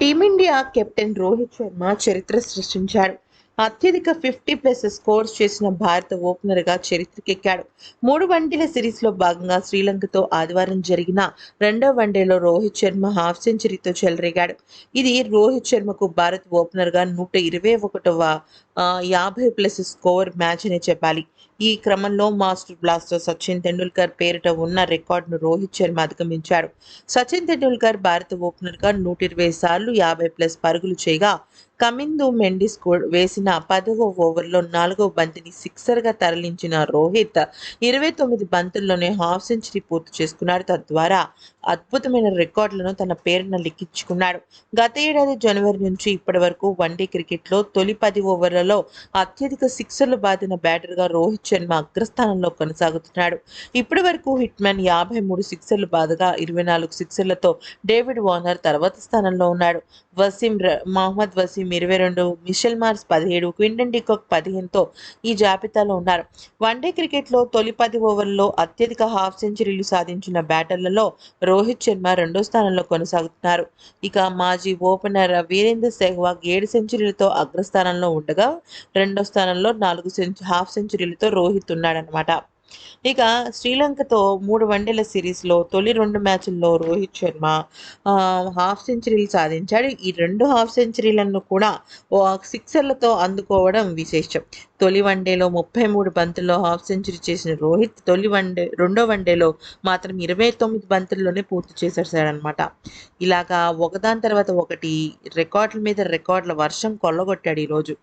Team India captain Rohit Sharma చరిత్ర సృష్టించాడు. అత్యధిక ఫిఫ్టీ ప్లస్ స్కోర్స్ చేసిన భారత ఓపెనర్గా చరిత్రకెక్కాడు. మూడు వన్డేల సిరీస్లో భాగంగా శ్రీలంకతో ఆదివారం జరిగిన రెండో వన్డేలో రోహిత్ శర్మ హాఫ్ సెంచరీతో చెలరేగాడు. ఇది రోహిత్ శర్మకు భారత్ ఓపెనర్గా నూట ఇరవై ఒకటవ యాభై ప్లస్ స్కోర్ మ్యాచ్ అని చెప్పాలి. ఈ క్రమంలో మాస్టర్ బ్లాస్టర్ సచిన్ తెండూల్కర్ పేరిట ఉన్న రికార్డును రోహిత్ శర్మ అధిగమించాడు. సచిన్ తెండూల్కర్ భారత ఓపెనర్గా నూట ఇరవై సార్లు యాభై ప్లస్ పరుగులు చేయగా కమిందు మెండిస్ వేసిన పదవ ఓవర్లో నాలుగో బంతిని సిక్సర్గా తరలించిన రోహిత్ ఇరవై తొమ్మిది బంతుల్లోనే హాఫ్ సెంచరీ పూర్తి చేసుకున్నాడు. తద్వారా అద్భుతమైన రికార్డులను తన పేరున లిఖించుకున్నాడు. గత ఏడాది జనవరి నుంచి ఇప్పటి వరకు వన్డే క్రికెట్లో తొలి పది ఓవర్లలో అత్యధిక సిక్సర్లు బాధిన బ్యాటర్గా రోహిత్ శర్మ అగ్రస్థానంలో కొనసాగుతున్నాడు. ఇప్పటి వరకు మ్యాన్ యాభై మూడు సిక్సర్లు బాధగా ఇరవై నాలుగు సిక్సర్లతో డేవిడ్ వార్నర్ తర్వాత స్థానంలో ఉన్నాడు. వసీం మహమ్మద్ వసీం ఇరవై రెండు మిషెల్ మార్స్ పదిహేడు క్వింటన్ డికోక్ పదిహేనుతో ఈ జాబితాలో ఉన్నారు. వన్డే క్రికెట్లో తొలి పది ఓవర్లలో అత్యధిక హాఫ్ సెంచరీలు సాధించిన బ్యాటర్లలో రోహిత్ శర్మ రెండో స్థానంలో కొనసాగుతున్నారు. ఇక మాజీ ఓపెనర్ వీరేంద్ర సెహ్వాగ్ ఏడు సెంచరీలతో అగ్రస్థానంలో ఉండగా రెండో స్థానంలో నాలుగు సెంచు హాఫ్ సెంచరీలతో రోహిత్ ఉన్నాడనమాట ఇక శ్రీలంకతో మూడు వన్డేల సిరీస్లో తొలి రెండు మ్యాచ్ల్లో రోహిత్ శర్మ హాఫ్ సెంచరీలు సాధించాడు. ఈ రెండు హాఫ్ సెంచరీలను కూడా ఓ సిక్సర్లతో అందుకోవడం విశేషం. తొలి వన్డేలో ముప్పై మూడు బంతుల్లో హాఫ్ సెంచరీ చేసిన రోహిత్ తొలి వన్డే రెండో వన్డేలో మాత్రం ఇరవై తొమ్మిది బంతుల్లోనే పూర్తి చేసేసాడనమాట ఇలాగా ఒకదాని తర్వాత ఒకటి రికార్డుల మీద రికార్డుల వర్షం కొల్లగొట్టాడు ఈరోజు.